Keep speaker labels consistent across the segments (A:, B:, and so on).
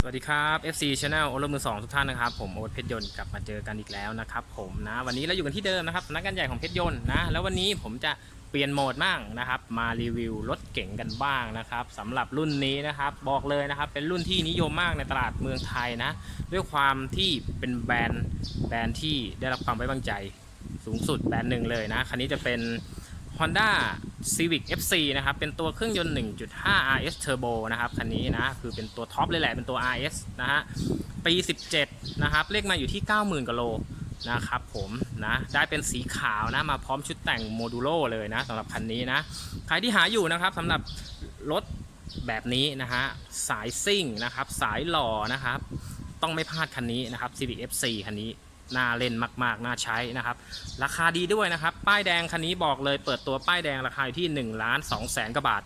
A: สวัสดีครับ FC Channel โอรมือสองทุกท่านนะครับ ผมโอ๊ตเพชรยนต์กลับมาเจอกันอีกแล้วนะครับผมนะวันนี้เราอยู่กันที่เดิมนะครับสำนักงานใหญ่ของเพชรยนต์นะแล้ววันนี้ผมจะเปลี่ยนโหมดมั่งนะครับ มารีวิวรถเก๋งกันบ้างนะครับสำหรับรุ่นนี้นะครับ บอกเลยนะครับ เป็นรุ่นที่นิยมมากในตลาดเมืองไทยนะ ด้วยความที่เป็นแบรนด์แบรนด์ที่ได้รับความไว้วางใจสูงสุดแบรนด์หนึ่งเลยนะคันนี้จะเป็น Honda Civic FC นะครับ เป็นตัวเครื่องยนต์ 1.5 RS Turbo นะครับ คันนี้นะ คือเป็นตัวท็อปเลยแหละ เป็นตัว RS นะฮะ ปี 17 นะครับ เลขมาอยู่ที่ 90,000กิโลนะครับผมนะได้เป็นสีขาวนะมาพร้อมชุดแต่งโมดูโลเลยนะสำหรับคันนี้นะ ใครที่หาอยู่นะครับสำหรับรถแบบนี้นะฮะสายซิ่งนะครับ สายหล่อนะครับ ต้องไม่พลาดคันนี้นะครับ Civic FC คันนี้ น่าเล่นมากๆ น่าใช้นะครับ ราคาดีด้วยนะครับ ป้ายแดงคันนี้บอกเลยเปิดตัวป้ายแดงราคาอยู่ที่1ล้าน2แสนกว่าบาท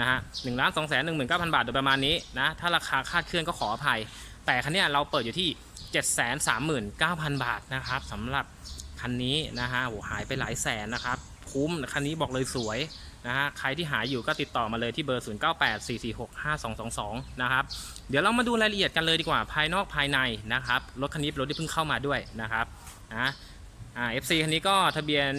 A: นะฮะหนึ่งล้านสองแสนหนึ่งหมื่นเก้าพันบาทโดยประมาณนี้นะ ถ้าราคาคาดเคลื่อนก็ขออภัย แต่คันเนี้ยเราเปิดอยู่ที่7จ็ดแสนสามหมื่นเก้าพันบาทนะครับสำหรับคันนี้นะฮะโหหายไปหลายแสนนะครับ คุ้มคันนี้บอกเลยสวย นะฮะใครที่หาอยู่ก็ติดต่อมาเลยที่เบอร์ 0984465222 นะครับ เดี๋ยวเรามาดูรายละเอียดกันเลยดีกว่าภายนอกภายในนะครับรถคันนี้รถที่เพิ่งเข้ามาด้วยนะครับนะอ่า FC คันนี้ก็ทะเบียน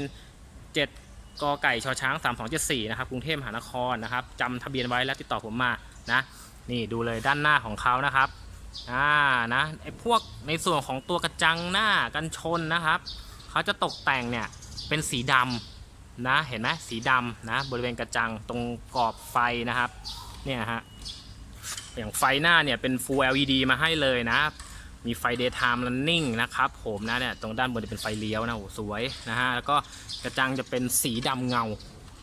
A: 7กไก่ชอช้าง 3274 นะครับกรุงเทพมหานครนะครับจำทะเบียนไว้แล้วติดต่อผมมานะนี่ดูเลยด้านหน้าของเขานะครับอ่านะไอ้พวกในส่วนของตัวกระจังหน้ากันชนนะครับเขาจะตกแต่งเนี่ยเป็นสีดำ นะเห็นไหมสีดำนะบริเวณกระจังตรงกรอบไฟนะครับเนี่ยฮะอย่างไฟหน้าเนี่ยเป็น Full LED มาให้เลยนะ มีไฟ daytime running นะครับผมนะเนี่ยตรงด้านบนจะเป็นไฟเลี้ยวนะโอ้สวยนะฮะแล้วก็กระจังจะเป็นสีดำเงา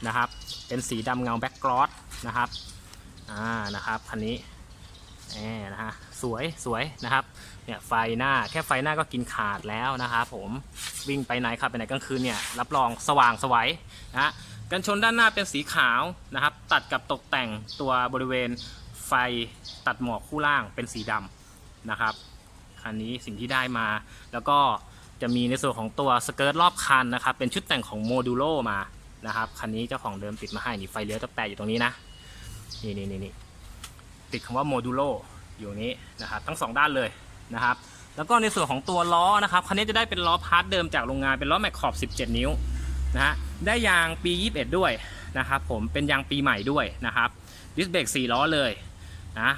A: นะครับเป็นสีดำเงาแบ็กกรอสนะครับอ่านะครับคันนี้แหมนะฮะสวยสวยนะครับ เนี่ยไฟหน้าแค่ไฟหน้าก็กินขาดแล้วนะครับผมวิ่งไปไหนขับไปไหนกลางคืนเนี่ยรับรองสว่างสวัยนะกันชนด้านหน้าเป็นสีขาวนะครับ ตัดกับตกแต่งตัวบริเวณไฟตัดหมอกคู่ล่างเป็นสีดำนะครับคันนี้สิ่งที่ได้มา แล้วก็จะมีในส่วนของตัวสเกิร์ตรอบคันนะครับ เป็นชุดแต่งของโมดูโลมานะครับคันนี้เจ้าของเดิมติดมาให้นี่ไฟเลี้ยวจะแปะอยู่ตรงนี้นะนี่นี่นี่นี่ติดคำว่าโมดูโลอยู่นี้นะครับ ทั้งสองด้านเลย นะครับ แล้วก็ในส่วนของตัวล้อนะครับคันนี้จะได้เป็นล้อพาร์ทเดิมจากโรงงานเป็นล้อแม็กขอบ 17 นิ้วนะฮะได้ยางปี 21 ด้วยนะครับผมเป็นยางปีใหม่ด้วยนะครับดิสเบรก4ล้อเลยนะ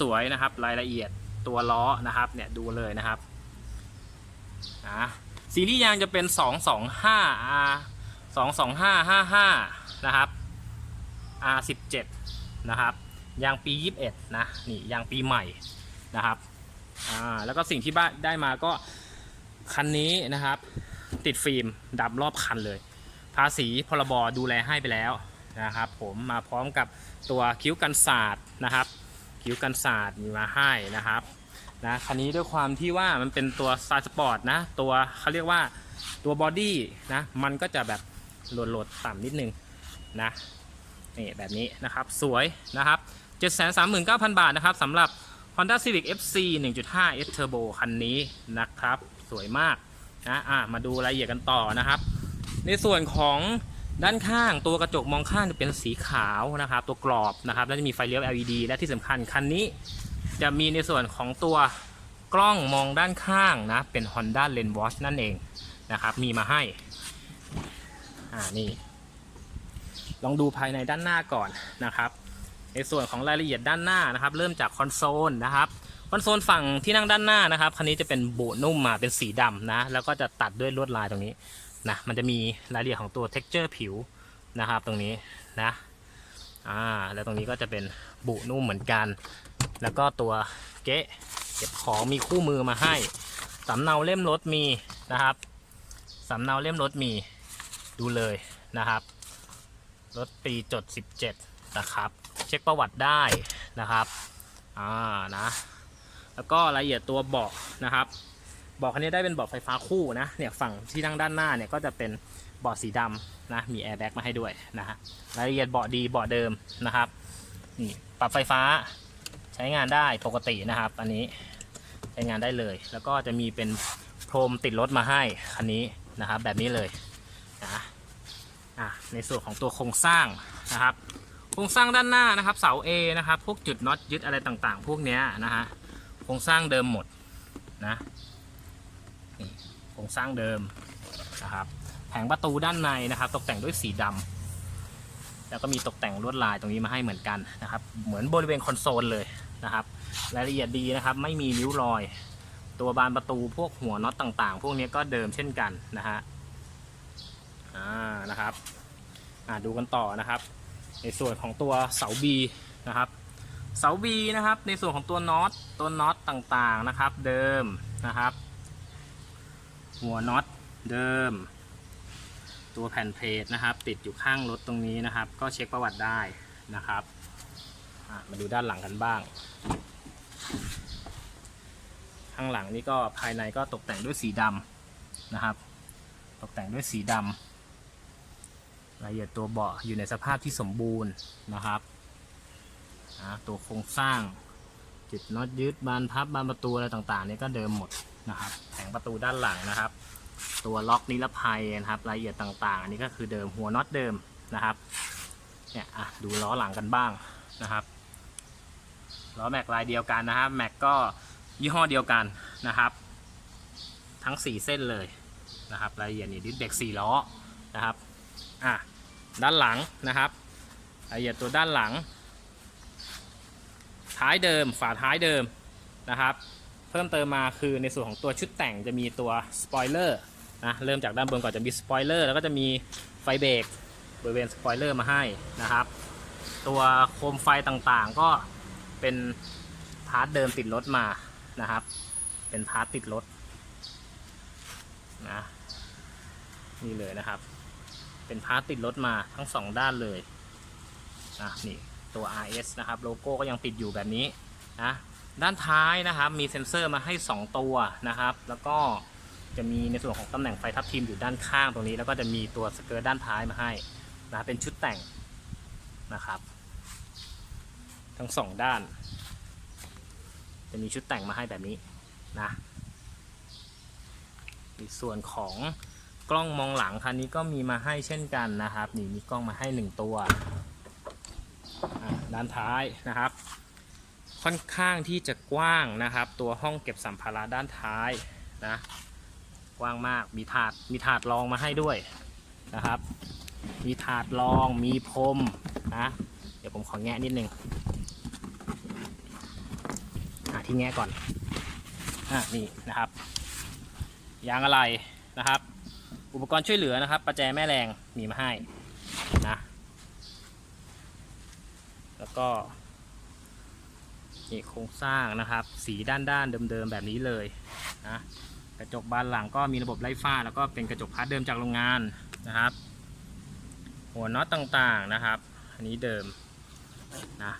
A: สวยๆนะครับรายละเอียดตัวล้อนะครับเนี่ยดูเลยนะครับนะซีรีส์ยางจะเป็น 225 R 22555 นะครับ R 17 นะครับยางปี 21 นะ นี่ยางปีใหม่นะครับ อ่าแล้วก็สิ่งที่บ้านได้มาก็คันนี้นะครับ ติดฟิล์มดำรอบคันเลย ภาษีพรบดูแลให้ไปแล้วนะครับผมมาพร้อมกับตัวคิ้วกันศาสตร์นะครับ คิ้วกันศาสตร์มีมาให้นะครับนะคันนี้ด้วยความที่ว่ามันเป็นตัวสไตล์สปอร์ตนะตัวเขาเรียกว่าตัวบอดี้นะมันก็จะแบบโหลดๆต่ำนิดนึงนะนี่แบบนี้นะครับสวยนะครับ 739,000 บาทนะครับสำหรับ Honda Civic FC 1.5 S Turbo คันนี้นะครับ สวยมากนะอะมาดูรายละเอียดกันต่อนะครับ ในส่วนของด้านข้างตัวกระจกมองข้างจะเป็นสีขาวนะครับ ตัวกรอบนะครับแล้วจะมีไฟเลี้ยว LED และที่สำคัญคันนี้จะมีในส่วนของตัวกล้องมองด้านข้างนะ เป็น Honda Lens Watch นั่นเองนะครับ มีมาให้ อ่านี่ ลองดูภายในด้านหน้าก่อนนะครับ ในส่วนของรายละเอียดด้านหน้านะครับ เริ่มจากคอนโซลนะครับคอนโซลฝั่งที่นั่งด้านหน้านะครับคันนี้จะเป็นโบนุ่มมาเป็นสีดำนะแล้วก็จะตัดด้วยลวดลายตรงนี้นะมันจะมีรายละเอียดของตัว texture ผิวนะครับตรงนี้นะอ่าแล้วตรงนี้ก็จะเป็นบุนุ่มเหมือนกัน แล้วก็ตัวเก๊ะเก็บของมีคู่มือมาให้สำเนาเล่มรถมีนะครับสำเนาเล่มรถมีดูเลยนะครับรถปีจด 17 นะครับ เช็คประวัติได้นะครับอ่านะแล้วก็รายละเอียดตัวเบาะนะครับเบาะคันนี้ได้เป็นเบาะไฟฟ้าคู่นะเนี่ยฝั่งที่นั่งด้านหน้าเนี่ยก็จะเป็นเบาะสีดำนะมีแอร์แบ็กมาให้ด้วยนะฮะรายละเอียดเบาะดีเบาะเดิมนะครับนี่ปรับไฟฟ้าใช้งานได้ปกตินะครับ อันนี้ใช้งานได้เลย แล้วก็จะมีเป็นโพรมติดรถมาให้คันนี้นะครับแบบนี้เลยนะอะในส่วนของตัวโครงสร้างนะครับ ครงสร้างด้านหน้านะครับ เสา A นะครับ พวกจุดน็อตยึดอะไรต่างๆ พวกเนี้ยนะฮะโครงสร้างเดิมหมดนะนี่โครงสร้างเดิมนะครับ แผงประตูด้านในนะครับ ตกแต่งด้วยสีดำแล้วก็มีตกแต่งลวดลายตรงนี้มาให้เหมือนกันนะครับ เหมือนบริเวณคอนโซลเลยนะครับ รายละเอียดดีนะครับ ไม่มีนิ้วรอย ตัวบานประตูพวกหัวน็อตต่างๆ พวกนี้ก็เดิมเช่นกันนะฮะอ่านะครับอ่าดูกันต่อนะครับ ในส่วนของตัวเสา B นะครับเสา B นะครับ ในส่วนของตัวน็อตตัวน็อตต่างๆนะครับ เดิมนะครับ หัวน็อตเดิม ตัวแผ่นเพลทนะครับ ติดอยู่ข้างรถตรงนี้นะครับ ก็เช็คประวัติได้นะครับมาดูด้านหลังกันบ้าง ข้างหลังนี่ก็ภายในก็ตกแต่งด้วยสีดำนะครับ ตกแต่งด้วยสีดำ รายละเอียดตัวเบาะอยู่ในสภาพที่สมบูรณ์นะครับอะตัวโครงสร้างจุดน็อตยึดบานพับบานประตูอะไรต่างๆนี่ก็เดิมหมดนะครับแผงประตูด้านหลังนะครับ ตัวล็อกนิรภัยนะครับรายละเอียดต่างๆ อันนี้ก็คือเดิมหัวน็อตเดิมนะครับเนี่ยอะดูล้อหลังกันบ้างนะครับล้อแม็กลายเดียวกันนะครับแม็กก็ยี่ห้อเดียวกันนะครับ ทั้ง 4 เส้นเลยนะครับรายละเอียดนี่ดิสเบรก4ล้อนะครับ อะด้านหลังนะครับรายละเอียดตัวด้านหลัง ท้ายเดิมฝาท้ายเดิมนะครับ เพิ่มเติมมาคือในส่วนของตัวชุดแต่งจะมีตัวสปอยเลอร์นะเริ่มจากด้านบนก่อนจะมีสปอยเลอร์แล้วก็จะมีไฟเบรกบริเวณสปอยเลอร์มาให้นะครับ ตัวโคมไฟต่างๆก็เป็นพาร์ทเดิมติดรถมานะครับ เป็นพาร์ทติดรถนะนี่เลยนะครับ เป็นพาร์ทติดรถมาทั้งสองด้านเลยนะนี่ตัว RS นะครับโลโก้ก็ยังติดอยู่แบบนี้นะด้านท้ายนะครับมีเซ็นเซอร์มาให้ 2 ตัวนะครับ แล้วก็จะมีในส่วนของตำแหน่งไฟทับทิมอยู่ด้านข้างตรงนี้ แล้วก็จะมีตัวสเกิร์ตด้านท้ายมาให้นะเป็นชุดแต่งนะครับ ทั้งสองด้าน จะมีชุดแต่งมาให้แบบนี้นะในส่วนของ กล้องมองหลังคันนี้ก็มีมาให้เช่นกันนะครับ นี่มีกล้องมาให้หนึ่งตัวด้านท้ายนะครับ ค่อนข้างที่จะกว้างนะครับ ตัวห้องเก็บสัมภาระด้านท้ายนะกว้างมากมีถาดมีถาดรองมาให้ด้วยนะครับ มีถาดรองมีพรมนะเดี๋ยวผมขอแงะนิดนึงอะที่แงะก่อนอะนี่นะครับยางอะไรนะครับ อุปกรณ์ช่วยเหลือนะครับ ประแจแม่แรงมีมาให้นะ แล้วก็นี่โครงสร้างนะครับ สีด้านด้านๆเดิมๆแบบนี้เลยนะกระจกบานหลังก็มีระบบไล่ฝ้า แล้วก็เป็นกระจกพาร์ทเดิมจากโรงงานนะครับ หัวน็อตต่างๆนะครับ อันนี้เดิมนะ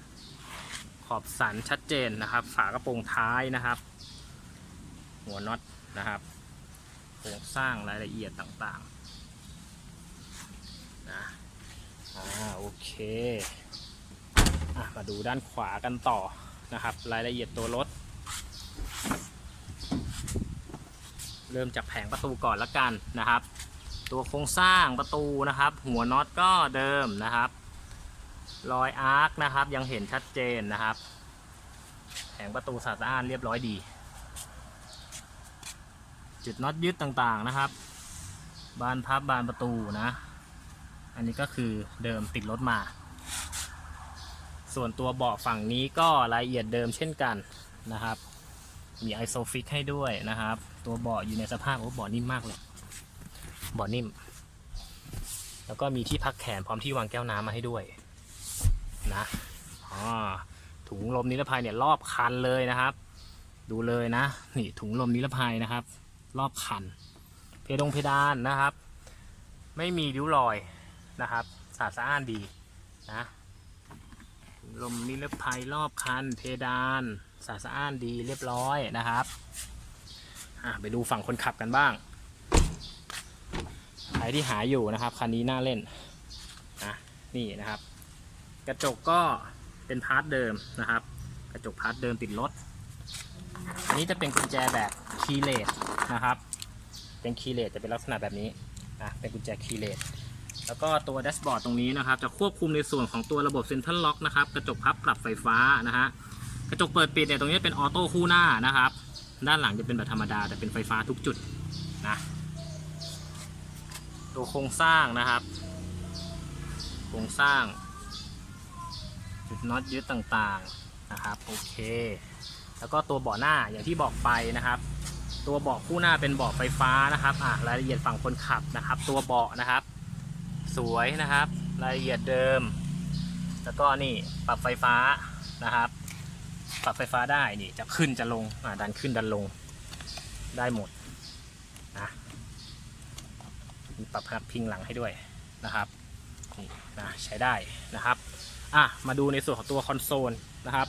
A: ขอบสันชัดเจนนะครับ ฝากระโปรงท้ายนะครับ หัวน็อตนะครับ รงสร้างรายละเอียดต่างๆนะอ่าโอเคอะมาดูด้านขวากันต่อนะครับ รายละเอียดตัวรถ เริ่มจากแผงประตูก่อนละกันนะครับ ตัวโครงสร้างประตูนะครับ หัวน็อตก็เดิมนะครับรอยอาร์คนะครับยังเห็นชัดเจนนะครับ แผงประตูสะอาดเรียบร้อยดี จุดน็อตยึดต่างๆนะครับ บานพับบานประตูนะ อันนี้ก็คือเดิมติดรถมา ส่วนตัวเบาะฝั่งนี้ก็รายละเอียดเดิมเช่นกันนะครับ มีไอโซฟิกให้ด้วยนะครับ ตัวเบาะอยู่ในสภาพโอ้เบาะนิ่มมากเลยเบาะนิ่ม แล้วก็มีที่พักแขนพร้อมที่วางแก้วน้ำมาให้ด้วยนะอ๋อถุงลมนิรภัยเนี่ยรอบคันเลยนะครับ ดูเลยนะ นี่ถุงลมนิรภัยนะครับ รอบคัน เพดงเพดานนะครับ ไม่มีริ้วรอยนะครับสะอาดสะอ้านดีนะลมนิรภัยรอบคัน เพดานสะอาดสะอ้านดีเรียบร้อยนะครับไปดูฝั่งคนขับกันบ้างใครที่หาอยู่นะครับคันนี้น่าเล่นนะนี่นะครับ กระจกก็เป็นพาร์ทเดิมนะครับ กระจกพาร์ทเดิมติดรถอันนี้จะเป็นกุญแจแบบ คีย์เลสนะครับ เป็นคีย์เลสจะเป็นลักษณะแบบนี้นะเป็นกุญแจคีย์เลสแล้วก็ตัวแดชบอร์ดตรงนี้นะครับ จะควบคุมในส่วนของตัวระบบเซ็นทรัลล็อกนะครับ กระจกพับปรับไฟฟ้านะฮะกระจกเปิดปิดเนี่ยตรงนี้เป็นออโต้คู่หน้านะครับ ด้านหลังจะเป็นแบบธรรมดาแต่เป็นไฟฟ้าทุกจุดนะตัวโครงสร้างนะครับ โครงสร้าง จุดน็อตยึดต่างๆนะครับโอเค แล้วก็ตัวเบาะหน้าอย่างที่บอกไปนะครับ ตัวเบาะคู่หน้าเป็นเบาะไฟฟ้านะครับอะรายละเอียดฝั่งคนขับนะครับ ตัวเบาะนะครับ สวยนะครับ รายละเอียดเดิม แล้วก็นี่ปรับไฟฟ้านะครับ ปรับไฟฟ้าได้นี่จะขึ้นจะลงอ่าดันขึ้นดันลงได้หมดนะมีปรับพับพิงหลังให้ด้วยนะครับนี่นะใช้ได้นะครับอะมาดูในส่วนของตัวคอนโซลนะครับ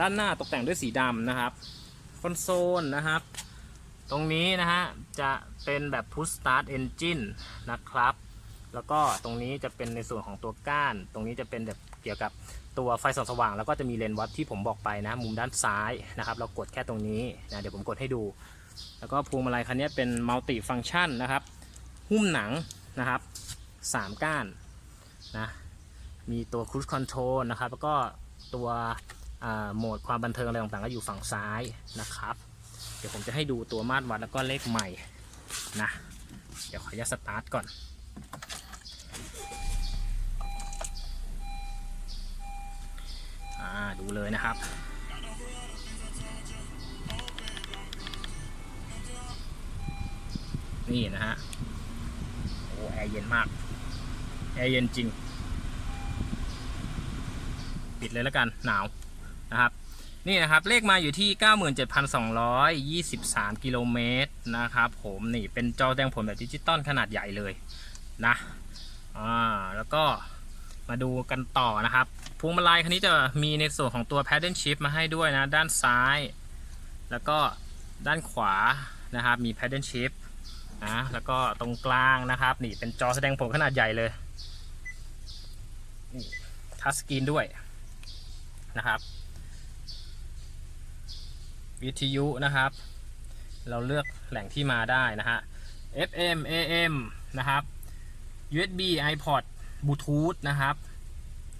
A: ด้านหน้าตกแต่งด้วยสีดำนะครับ คอนโซลนะครับ ตรงนี้นะฮะจะเป็นแบบ push start engine นะครับ แล้วก็ตรงนี้จะเป็นในส่วนของตัวก้าน ตรงนี้จะเป็นแบบเกี่ยวกับตัวไฟส่องสว่าง แล้วก็จะมีเลนส์วัดที่ผมบอกไปนะ มุมด้านซ้ายนะครับ เรากดแค่ตรงนี้นะเดี๋ยวผมกดให้ดู แล้วก็พวงมาลัยคันนี้เป็นมัลติฟัง c t ชันนะครับ หุ้มหนังนะครับสามก้านนะมีตัว cruise control นะครับ แล้วก็ตัวโหมดความบันเทิงอะไรต่างๆก็อยู่ฝั่งซ้ายนะครับ ดี๋ยวผมจะให้ดูตัวมาตรวัดแล้วก็เลขใหม่นะ เดี๋ยวขออนุญาตสตาร์ทก่อนดูเลยนะครับนี่นะฮะ โอ้แอร์เย็นมาก แอร์เย็นจริง ปิดเลยแล้วกัน หนาวนะครับ นี่นะครับ เลขมาอยู่ที่ 97,223 กิโลเมตรนะครับผมนี่เป็นจอแสดงผลแบบดิจิตอลขนาดใหญ่เลยนะอ่าแล้วก็มาดูกันต่อนะครับพวงมาลัยคันนี้จะมีในส่วนของตัว paddle shift มาให้ด้วยนะ ด้านซ้าย แล้วก็ด้านขวานะครับมี paddle shift นะแล้วก็ตรงกลางนะครับนี่เป็นจอแสดงผลขนาดใหญ่เลยนี่ทัชสกรีนด้วยนะครับ วิทยุนะครับ เราเลือกแหล่งที่มาได้นะฮะ FM AM นะครับ USB iPod Bluetooth นะครับ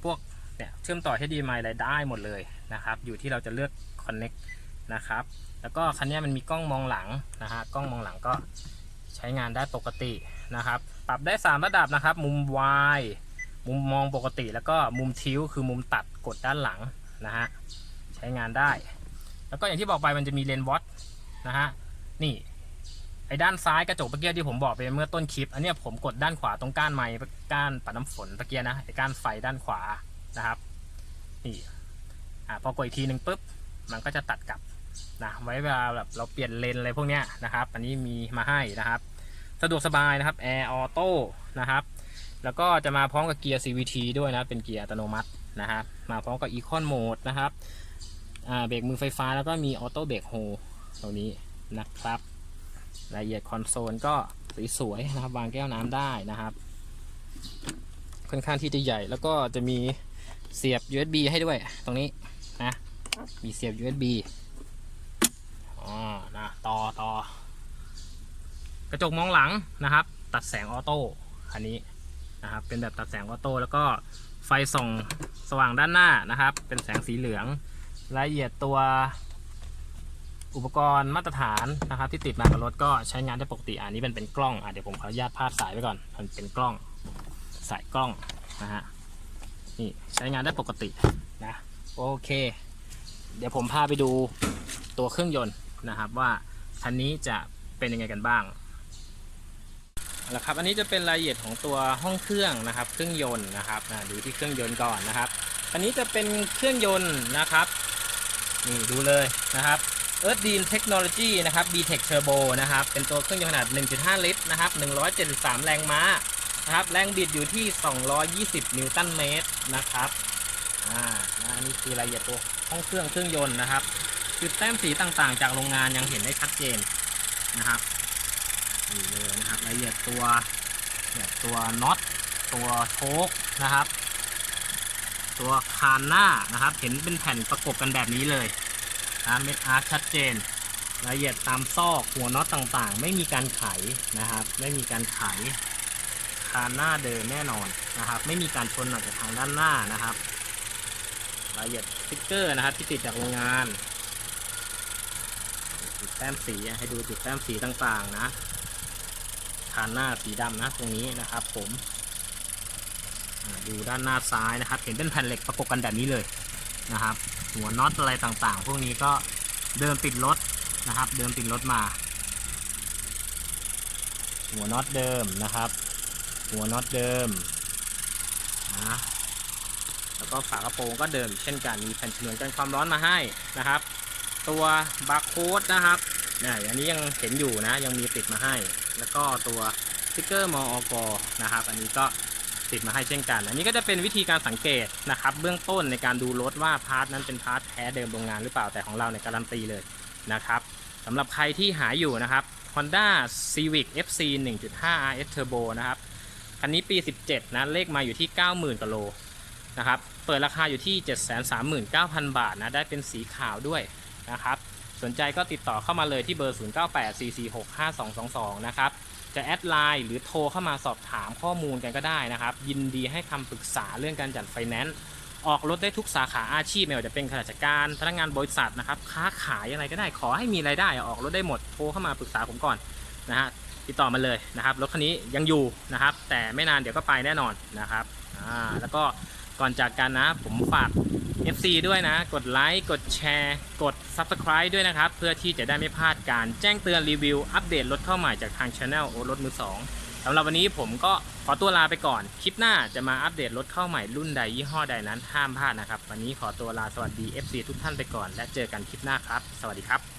A: พวกเนี่ยเชื่อมต่อ HDMI อะไรได้หมดเลยนะครับ อยู่ที่เราจะเลือก Connect นะครับ แล้วก็คันนี้มันมีกล้องมองหลังนะฮะ กล้องมองหลังก็ใช้งานได้ปกตินะครับ ปรับได้ 3 ระดับนะครับ มุม Y มุมมองปกติ แล้วก็มุมทิวคือมุมตัดกดด้านหลังนะฮะ ใช้งานได้ แล้วก็อย่างที่บอกไปมันจะมีเลนส์วอตนะฮะนี่ไอ้ด้านซ้ายกระจกเมื่อกี้ที่ผมบอกไปเมื่อต้นคลิป อันนี้ผมกดด้านขวาตรงก้านไม้ก้านปัดน้ำฝนเมื่อกี้นะไอ้ก้านไฟด้านขวานะครับนี่อ่าพอกดอีกทีหนึ่งปุ๊บมันก็จะตัดกลับนะไว้เวลาแบบเราเปลี่ยนเลนอะไรพวกเนี้ยนะครับ อันนี้มีมาให้นะครับ สะดวกสบายนะครับแอร์ออโต้นะครับ แล้วก็จะมาพร้อมกับเกียร์ CVT ด้วยนะเป็นเกียร์อัตโนมัตินะครับมาพร้อมกับ Econ Mode นะครับ เบรกมือไฟฟ้าแล้วก็มีออโต้เบรกโฮตรงนี้นะครับ รายละเอียดคอนโซลก็สวยๆนะครับ วางแก้วน้ำได้นะครับ ค่อนข้างที่จะใหญ่แล้วก็จะมีเสียบ USB ให้ด้วยตรงนี้นะ มีเสียบ USB อ๋อนะต่อต่อกระจกมองหลังนะครับ ตัดแสงออโต้คันนี้นะครับ เป็นแบบตัดแสงออโต้แล้วก็ไฟส่องสว่างด้านหน้านะครับ เป็นแสงสีเหลือง รายละเอียดตัวอุปกรณ์มาตรฐานนะครับ ที่ติดมากับรถก็ใช้งานได้ปกติอันนี้มันเป็นกล้องอะเดี๋ยวผมขออนุญาตพาดสายไว้ก่อนมันเป็นกล้องสายกล้องนะฮะนี่ใช้งานได้ปกตินะโอเค เดี๋ยวผมพาไปดูตัวเครื่องยนต์นะครับว่าคันนี้จะเป็นยังไงกันบ้างเอาละครับอันนี้จะเป็นรายละเอียดของตัวห้องเครื่องนะครับ เครื่องยนต์นะครับดูที่เครื่องยนต์ก่อนนะครับอันนี้จะเป็นเครื่องยนต์นะครับ นี่ดูเลยนะครับ e a r t h d e a m Technology นะครับ BTEC Turbo นะครับ เป็นตัวเครื่องยนต์ขนาด 1.5 ลิตรนะครับ 173 แรงม้านะครับ แรงบิดอยู่ที่ 220 นิวตันเมตรนะครับ อ่านะนี่คือรายละเอียดตัวห้องเครื่องเครื่องยนต์นะครับ จุดแต้มสีต่างๆ จากโรงงานยังเห็นได้ชัดเจนนะครับนี่เลยนะครับรายละเอียดตัวเนี่ยตัวน็อตตัวโชคนะครับ ตัวคานหน้านะครับ เห็นเป็นแผ่นประกบกันแบบนี้เลยนะเม็ดอาร์ชัดเจนรายละเอียดตามซอกหัวน็อตต่างๆ ไม่มีการไขนะครับ ไม่มีการไขคานหน้าเดินแน่นอนนะครับ ไม่มีการชนออกจากทางด้านหน้านะครับรายละเอียดสติ๊กเกอร์นะครับที่ติดจากโรงงานจุดแต้มสีให้ดูจุดแต้มสีต่างๆนะคานหน้าสีดำนะตรงนี้นะครับผม ดูด้านหน้าซ้ายนะครับ เห็นเป็นแผ่นเหล็กประกบกันแบบนี้เลยนะครับ หัวน็อตอะไรต่างๆ พวกนี้ก็เดิมติดรถนะครับ เดิมติดรถมา หัวน็อตเดิมนะครับ หัวน็อตเดิมนะแล้วก็ฝากระโปรงก็เดิมเช่นกันมีแผ่นฉนวนกันความร้อนมาให้นะครับ ตัวบาร์โค้ดนะครับเนี่ยอันนี้ยังเห็นอยู่นะยังมีติดมาให้ แล้วก็ตัวสติ๊กเกอร์มอกนะครับ อันนี้ก็ ติดมาให้เช่นกัน อันนี้ก็จะเป็นวิธีการสังเกตนะครับ เบื้องต้นในการดูรถว่าพาร์ทนั้นเป็นพาร์ทแท้เดิมโรงงานหรือเปล่าแต่ของเราเนี่ยการันตีเลยนะครับสำหรับใครที่หาอยู่นะครับ Honda Civic FC 1.5 RS Turbo นะครับคันนี้ปี 17 นะเลขมาอยู่ที่ 90,000กว่าโลนะครับเปิดราคาอยู่ที่ 739,000 บาทนะได้เป็นสีขาวด้วยนะครับสนใจก็ติดต่อเข้ามาเลยที่เบอร์ 0984465222 นะครับ จะแอดไลน์หรือโทรเข้ามาสอบถามข้อมูลกันก็ได้นะครับ ยินดีให้คำปรึกษาเรื่องการจัดไฟแนนซ์ออกรถได้ทุกสาขาอาชีพไม่ว่าจะเป็นข้าราชการพนักงานบริษัทนะครับ ค้าขายอะไรก็ได้ขอให้มีรายได้ออกรถได้หมดโทรเข้ามาปรึกษาผมก่อนนะฮะติดต่อมาเลยนะครับรถคันนี้ยังอยู่นะครับ แต่ไม่นานเดี๋ยวก็ไปแน่นอนนะครับอ่าแล้วก็ก่อนจากกันนะผมฝาก FC ด้วยนะ กดไลค์กดแชร์ กด Subscribe ด้วยนะครับ เพื่อที่จะได้ไม่พลาดการแจ้งเตือนรีวิว อัปเดตรถเข้าใหม่จากทางช anel โอรถมือสองสำหรับวันนี้ผมก็ขอตัวลาไปก่อน คลิปหน้าจะมาอัปเดตรถเข้าใหม่รุ่นใดยี่ห้อใดนั้นห้ามพลาดนะครับ วันนี้ขอตัวลาสวัสดี FC ทุกท่านไปก่อน และเจอกันคลิปหน้าครับ สวัสดีครับ